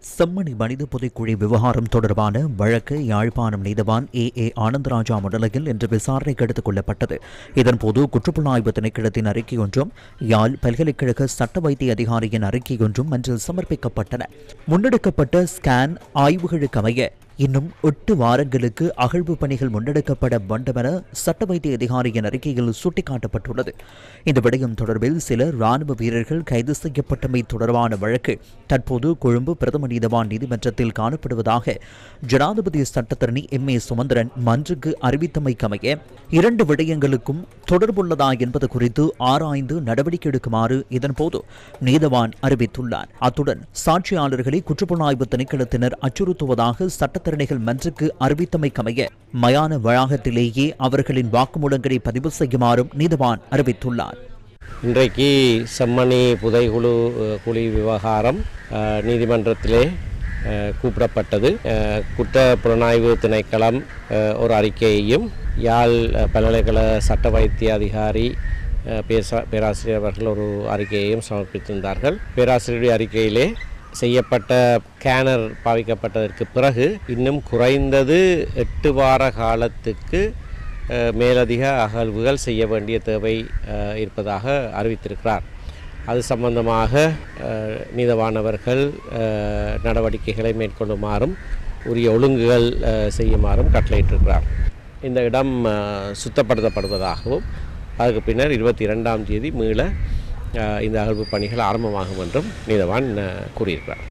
செம்மணி மனித புதைக்குழி விவகாரம் தொடர்பான வழக்கு யாழ்ப்பாணம் நீதவான் ஏ. ஏ. ஆனந்தராஜா முன்னிலையில் இன்று விசாரணைக்கு எடுத்துக் கொள்ளப்பட்டது. இதன்போது குற்றப்புலனாய்வு திணைக்களத்தின் அறிக்கையொன்றும் யாழ் பல்கலைக்கழக சட்ட வைத்திய அதிகாரியின் அறிக்கையொன்றும் மன்றில் சமர்ப்பிக்கப்பட்டன. முன்னெடுக்கப்பட்ட ஸ்கேன் ஆய்வுகளுக்கமைய இன்னும் எட்டு வாரங்களுக்கு அகழ்வு பணிகள் முன்னெடுக்கப்பட வேண்டும் என சட்ட வைத்திய அதிகாரியின் அறிக்கையில் சுட்டிக்காட்டப்பட்டுள்ளது. இந்த விடயம் தொடர்பில் சில ராணுவ வீரர்கள் கைது செய்யப்பட்டமை தொடர்பான வழக்கு தற்போது கொழும்பு பிரதம நீதவான் நீதிமன்றத்தில் காணப்படுவதாக ஜனாதிபதி சட்டத்தரணி எம். ஏ. சுமந்திரன் மன்றுக்கு அறிவித்தமைக்கமைய இரண்டு விடயங்களுக்கும் தொடர்புள்ளதா என்பது குறித்து ஆராய்ந்து நடவடிக்கை எடுக்குமாறு இதன்போது நீதவான் அறிவித்துள்ளார். அத்துடன் சாட்சியாளர்களை குற்றப்புலனாய்வு திணைக்களத்தினர் அச்சுறுத்துவதாக விசாரணைகள் மன்றுக்கு அறிவித்தமைக்கமைய மயான வளாகத்திலேயே அவர்களின் வாக்குமூலங்களை பதிவு செய்யுமாறும் நீதவான் அறிவித்துள்ளார். இன்றைக்கு செம்மணி புதைகுழு குழி விவகாரம் நீதிமன்றத்திலே கூப்பிடப்பட்டது. குற்ற புலனாய்வு திணைக்களம் ஒரு அறிக்கையையும் யாழ் பல்கலைக்கழக சட்ட வைத்திய அதிகாரி பேசா பேராசிரியர் அவர்கள் ஒரு அறிக்கையையும் சமர்ப்பித்திருந்தார்கள். பேராசிரியருடைய அறிக்கையிலே செய்யப்பட்ட கேனர் பாவிக்கப்பட்டதற்கு பிறகு இன்னும் குறைந்தது எட்டு வார காலத்துக்கு மேலதிக அகழ்வுகள் செய்ய வேண்டிய தேவை இருப்பதாக அறிவித்திருக்கிறார். அது சம்பந்தமாக நீதவானவர்கள் நடவடிக்கைகளை மேற்கொள்ளுமாறும் உரிய ஒழுங்குகள் செய்யுமாறும் கட்டளையிட்டிருக்கிறார். இந்த இடம் சுத்தப்படுத்தப்படுவதாகவும் அதுக்கு பின்னர் இருபத்தி இரண்டாம் தேதி மீள இந்த அகழ்வு பணிகள் ஆரம்பமாகும் என்றும் நீதவான் கூறியிருக்கிறார்.